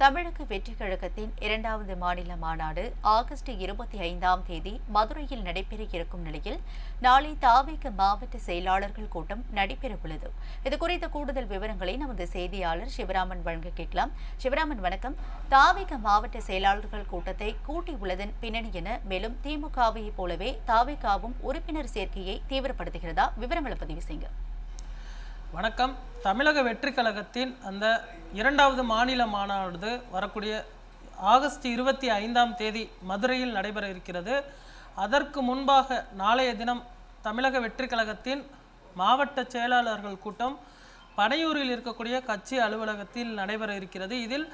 தமிழக வெற்றி கழகத்தின் இரண்டாவது மாநில மாநாடு ஆகஸ்ட் இருபத்தி ஐந்தாம் தேதி மதுரையில் நடைபெற இருக்கும் நிலையில் நாளை தாவேக மாவட்ட செயலாளர்கள் கூட்டம் நடைபெறவுள்ளது. இதுகுறித்த கூடுதல் விவரங்களை நமது செய்தியாளர் சிவராமன் வழங்க கேட்கலாம். சிவராமன் வணக்கம். தாவேக மாவட்ட செயலாளர்கள் கூட்டத்தை கூட்டியுள்ளதன் பின்னணி என மேலும் திமுகவை போலவே தாவேகாவும் உறுப்பினர் சேர்க்கையை தீவிரப்படுத்துகிறதா? விவரங்களை பதிவு செய்யுங்க. வணக்கம். தமிழக வெற்றி கழகத்தின் அந்த இரண்டாவது மாநில மாநாடு வரக்கூடிய ஆகஸ்ட் இருபத்தி ஐந்தாம் தேதி மதுரையில் நடைபெற இருக்கிறது. அதற்கு முன்பாக நாளைய தினம் தமிழக வெற்றி கழகத்தின் மாவட்ட செயலாளர்கள் கூட்டம் பனையூரில் இருக்கக்கூடிய கட்சி அலுவலகத்தில் நடைபெற இருக்கிறது. இதில்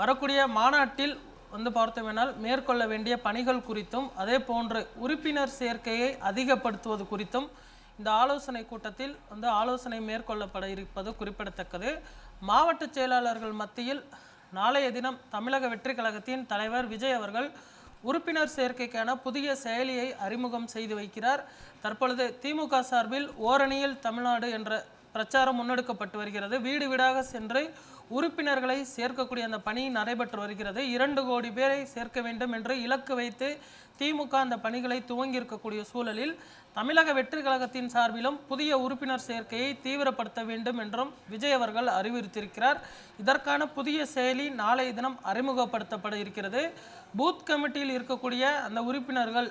வரக்கூடிய மாநாட்டில் வந்து பார்த்தோமெனால் மேற்கொள்ள வேண்டிய பணிகள் குறித்தும் அதே போன்று உறுப்பினர் சேர்க்கையை அதிகப்படுத்துவது குறித்தும் இந்த ஆலோசனை கூட்டத்தில் வந்து ஆலோசனை மேற்கொள்ளப்பட இருப்பது குறிப்பிடத்தக்கது. மாவட்ட செயலாளர்கள் மத்தியில் நாளைய தினம் தமிழக வெற்றி கழகத்தின் தலைவர் விஜய் அவர்கள் உறுப்பினர் சேர்க்கைக்கான புதிய செயலியை அறிமுகம் செய்து வைக்கிறார். தற்பொழுது திமுக சார்பில் ஓரணியில் தமிழ்நாடு என்ற பிரச்சாரம் முன்னெடுக்கப்பட்டு வருகிறது. வீடு வீடாக சென்று உறுப்பினர்களை சேர்க்கக்கூடிய அந்த பணி நடைபெற்று வருகிறது. இரண்டு கோடி பேரை சேர்க்க வேண்டும் என்று இலக்கு வைத்து திமுக அந்த பணிகளை துவங்கியிருக்கக்கூடிய சூழலில் தமிழக வெற்றி கழகத்தின் சார்பிலும் புதிய உறுப்பினர் சேர்க்கையை தீவிரப்படுத்த வேண்டும் என்றும் விஜய் அவர்கள் அறிவுறுத்தியிருக்கிறார். இதற்கான புதிய செயலி நாளைய தினம் அறிமுகப்படுத்தப்பட இருக்கிறது. பூத் கமிட்டியில் இருக்கக்கூடிய அந்த உறுப்பினர்கள்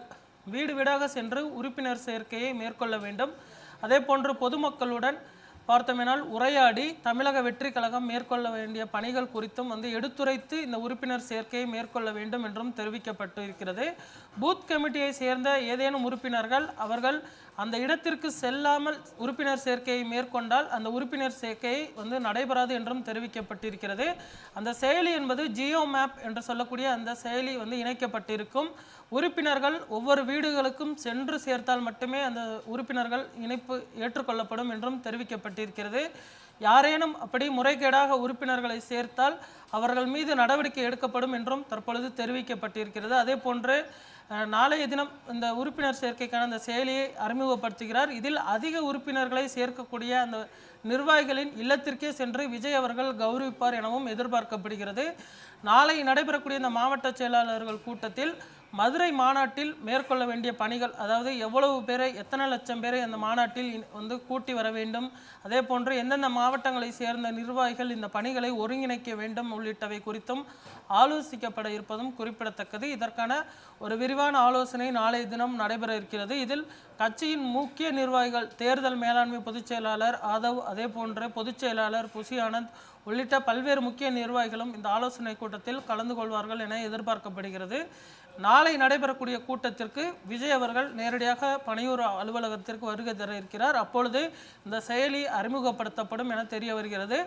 வீடு வீடாக சென்று உறுப்பினர் சேர்க்கையை மேற்கொள்ள வேண்டும். அதே போன்று பொதுமக்களுடன் பார்த்தோமேனால் உரையாடி தமிழக வெற்றி கழகம் மேற்கொள்ள வேண்டிய பணிகள் குறித்தும் வந்து எடுத்துரைத்து இந்த உறுப்பினர் சேர்க்கையை மேற்கொள்ள வேண்டும் என்றும் தெரிவிக்கப்பட்டு இருக்கிறது பூத் கமிட்டியை சேர்ந்த ஏதேனும் உறுப்பினர்கள் அவர்கள் அந்த இடத்திற்கு செல்லாமல் உறுப்பினர் சேர்க்கையை மேற்கொண்டால் அந்த உறுப்பினர் சேர்க்கையை வந்து நடைபெறாது என்றும் தெரிவிக்கப்பட்டிருக்கிறது. அந்த செயலி என்பது ஜியோ மேப் என்று சொல்லக்கூடிய அந்த செயலி வந்து இணைக்கப்பட்டிருக்கும். உறுப்பினர்கள் ஒவ்வொரு வீடுகளுக்கும் சென்று சேர்த்தால் மட்டுமே அந்த உறுப்பினர்கள் இணைப்பு ஏற்றுக்கொள்ளப்படும் என்றும் தெரிவிக்கப்பட்டு தெரிவிக்கப்பட்டிருக்கிறது யாரேனும் அப்படி முறைகேடாக உறுப்பினர்களை சேர்த்தால் அவர்கள் மீது நடவடிக்கை எடுக்கப்படும் என்றும் தற்பொழுது தெரிவிக்கப்பட்டிருக்கிறது. அதே போன்று நாளைய தினம் இந்த உறுப்பினர் சேர்க்கைக்கான அந்த செயலியை அறிமுகப்படுத்துகிறார். இதில் அதிக உறுப்பினர்களை சேர்க்கக்கூடிய அந்த நிர்வாகிகளின் இல்லத்திற்கே சென்று விஜய் அவர்கள் கௌரவிப்பார் எனவும் எதிர்பார்க்கப்படுகிறது. நாளை நடைபெறக்கூடிய இந்த மாவட்ட செயலாளர்கள் கூட்டத்தில் மதுரை மாநாட்டில் மேற்கொள்ள வேண்டிய பணிகள் அதாவது எவ்வளவு பேரை எத்தனை லட்சம் பேரை அந்த மாநாட்டில் வந்து கூட்டி வர வேண்டும் அதே போன்று எந்தெந்த மாவட்டங்களை சேர்ந்த நிர்வாகிகள் இந்த பணிகளை ஒருங்கிணைக்க வேண்டும் உள்ளிட்டவை குறித்தும் ஆலோசிக்கப்பட இருப்பதும் குறிப்பிடத்தக்கது. இதற்கான ஒரு விரிவான ஆலோசனை நாளைய தினம் நடைபெற இருக்கிறது. இதில் கட்சியின் முக்கிய நிர்வாகிகள் தேர்தல் மேலாண்மை பொதுச் செயலாளர் ஆதவ் அதே போன்று பொதுச் செயலாளர் புசி ஆனந்த் உள்ளிட்ட பல்வேறு முக்கிய நிர்வாகிகளும் இந்த ஆலோசனை கூட்டத்தில் கலந்து கொள்வார்கள் என எதிர்பார்க்கப்படுகிறது. நாளை நடைபெறக்கூடிய கூட்டத்திற்கு விஜய் அவர்கள் நேரடியாக பனையூர் அலுவலகத்திற்கு வருகை தர இருக்கிறார். அப்பொழுது இந்த செயலி அறிமுகப்படுத்தப்படும் என தெரிய வருகிறது.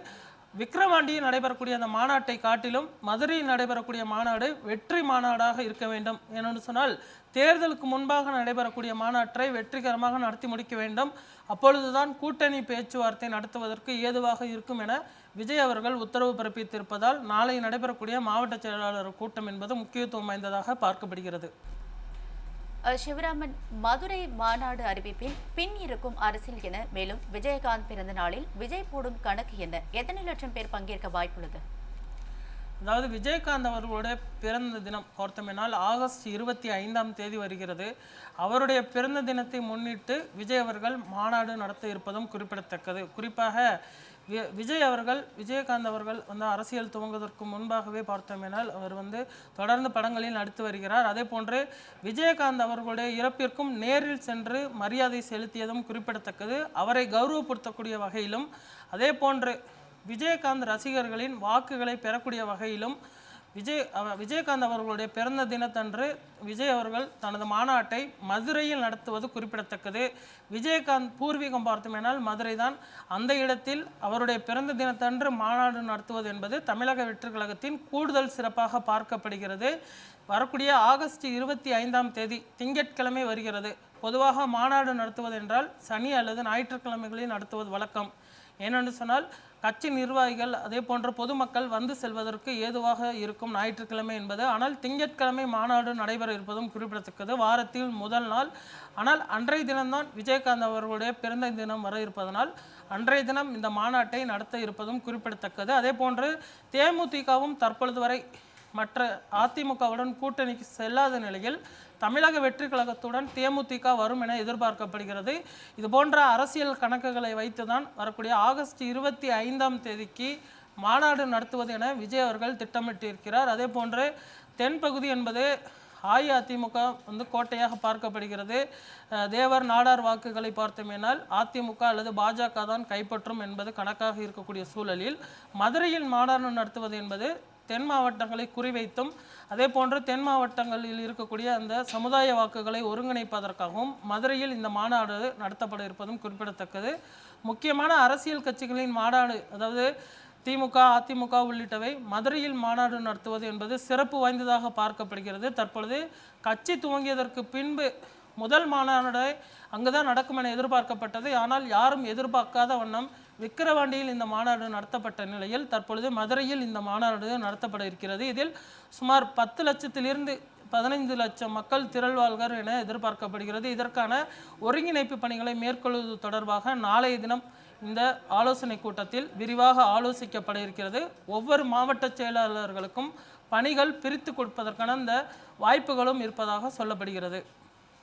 விக்கிரவாண்டியில் நடைபெறக்கூடிய அந்த மாநாட்டை காட்டிலும் மதுரையில் நடைபெறக்கூடிய மாநாடு வெற்றி மாநாடாக இருக்க வேண்டும் ஏனென்று சொன்னால் தேர்தலுக்கு முன்பாக நடைபெறக்கூடிய மாநாட்டை வெற்றிகரமாக நடத்தி முடிக்க வேண்டும். அப்பொழுதுதான் கூட்டணி பேச்சுவார்த்தை நடத்துவதற்கு ஏதுவாக இருக்கும் என விஜய் அவர்கள் உத்தரவு பிறப்பித்திருப்பதால் நாளை நடைபெறக்கூடிய மாவட்ட செயலாளர் கூட்டம் என்பது முக்கியத்துவம் வாய்ந்ததாக பார்க்கப்படுகிறது. சிவராமன் மதுரை மாநாடு அறிவிப்பில் பின் இருக்கும் அரசியல் என மேலும் விஜயகாந்த் பிறந்த நாளில் விஜய் போடும் கணக்கு என்ன? எத்தனை லட்சம் பேர் பங்கேற்க வாய்ப்புள்ளது? அதாவது விஜயகாந்த் அவர்களுடைய பிறந்த தினம் கோர்த்தமினால் ஆகஸ்ட் இருபத்தி ஐந்தாம் தேதி வருகிறது. அவருடைய பிறந்த தினத்தை முன்னிட்டு விஜய் அவர்கள் மாநாடு நடத்த இருப்பதும் குறிப்பிடத்தக்கது. குறிப்பாக விஜய் அவர்கள் விஜயகாந்த் அவர்கள் வந்து அரசியல் துவங்குவதற்கு முன்பாகவே பார்த்தோமேனால் அவர் வந்து தொடர்ந்து படங்களில் நடித்து வருகிறார். அதே போன்று விஜயகாந்த் அவர்களுடைய இறப்பிற்கும் நேரில் சென்று மரியாதை செலுத்தியதும் குறிப்பிடத்தக்கது. அவரை கௌரவப்படுத்தக்கூடிய வகையிலும் அதே போன்று விஜயகாந்த் ரசிகர்களின் வாக்குகளை பெறக்கூடிய வகையிலும் விஜய் விஜயகாந்த் அவர்களுடைய பிறந்த தினத்தன்று விஜய் அவர்கள் தனது மாநாட்டை மதுரையில் நடத்துவது குறிப்பிடத்தக்கது. விஜயகாந்த் பூர்வீகம் பார்த்தோமேனால் மதுரை தான். அந்த இடத்தில் அவருடைய பிறந்த தினத்தன்று மாநாடு நடத்துவது என்பது தமிழக வெற்றுக்கழகத்தின் கூடுதல் சிறப்பாக பார்க்கப்படுகிறது. வரக்கூடிய ஆகஸ்ட் இருபத்தி ஐந்தாம் தேதி திங்கட்கிழமை வருகிறது. பொதுவாக மாநாடு நடத்துவது என்றால் சனி அல்லது ஞாயிற்றுக்கிழமைகளில் நடத்துவது வழக்கம். ஏனென்று சொன்னால் கட்சி நிர்வாகிகள் அதே போன்ற பொதுமக்கள் வந்து செல்வதற்கு ஏதுவாக இருக்கும் ஞாயிற்றுக்கிழமை என்பது. ஆனால் திங்கட்கிழமை மாநாடு நடைபெற இருப்பதும் குறிப்பிடத்தக்கது. வாரத்தில் முதல் நாள். ஆனால் அன்றைய தினம்தான் விஜயகாந்த் அவர்களுடைய பிறந்த தினம் வர இருப்பதனால் அன்றைய தினம் இந்த மாநாட்டை நடத்த இருப்பதும் குறிப்பிடத்தக்கது. அதே போன்று தேமுதிகவும் தற்பொழுது வரை மற்ற அதிமுகவுடன் கூட்டணிக்கு செல்லாத நிலையில் தமிழக வெற்றி கழகத்துடன் தேமுதிக வரும் என எதிர்பார்க்கப்படுகிறது. இது போன்ற அரசியல் கணக்குகளை வைத்துதான் வரக்கூடிய ஆகஸ்ட் இருபத்தி ஐந்தாம் தேதிக்கு மாநாடு நடத்துவது என விஜய் அவர்கள் திட்டமிட்டிருக்கிறார். அதே போன்று தென்பகுதி என்பது அஇஅதிமுக வந்து கோட்டையாக பார்க்கப்படுகிறது. தேவர் நாடார் வாக்குகளை பார்த்தோமேனால் அதிமுக அல்லது பாஜக தான் கைப்பற்றும் என்பது கணக்காக இருக்கக்கூடிய சூழலில் மதுரையில் மாநாடு நடத்துவது என்பது தென் மாவட்டங்களை குறிவைத்தும் அதே போன்று தென் மாவட்டங்களில் இருக்கக்கூடிய அந்த சமுதாய வாக்குகளை ஒருங்கிணைப்பதற்காகவும் மதுரையில் இந்த மாநாடு நடத்தப்பட இருப்பதும் குறிப்பிடத்தக்கது. முக்கியமான அரசியல் கட்சிகளின் மாநாடு அதாவது திமுக அதிமுக உள்ளிட்டவை மதுரையில் மாநாடு நடத்துவது என்பது சிறப்பு வாய்ந்ததாக பார்க்கப்படுகிறது. தற்பொழுது கட்சி துவங்கியதற்கு பின்பு முதல் மாநாடு அங்குதான் நடக்கும் என எதிர்பார்க்கப்பட்டது. ஆனால் யாரும் எதிர்பார்க்காத வண்ணம் விக்கிரவாண்டியில் இந்த மாநாடு நடத்தப்பட்ட நிலையில் தற்பொழுது மதுரையில் இந்த மாநாடு நடத்தப்பட இருக்கிறது. இதில் சுமார் பத்து லட்சத்திலிருந்து பதினைந்து லட்சம் மக்கள் திரள்வாழ்கர் என எதிர்பார்க்கப்படுகிறது. இதற்கான ஒருங்கிணைப்பு பணிகளை மேற்கொள்வது தொடர்பாக நாளைய தினம் இந்த ஆலோசனை கூட்டத்தில் விரிவாக ஆலோசிக்கப்பட இருக்கிறது. ஒவ்வொரு மாவட்ட செயலாளர்களுக்கும் பணிகள் பிரித்து கொடுப்பதற்கான இந்த வாய்ப்புகளும் இருப்பதாக சொல்லப்படுகிறது.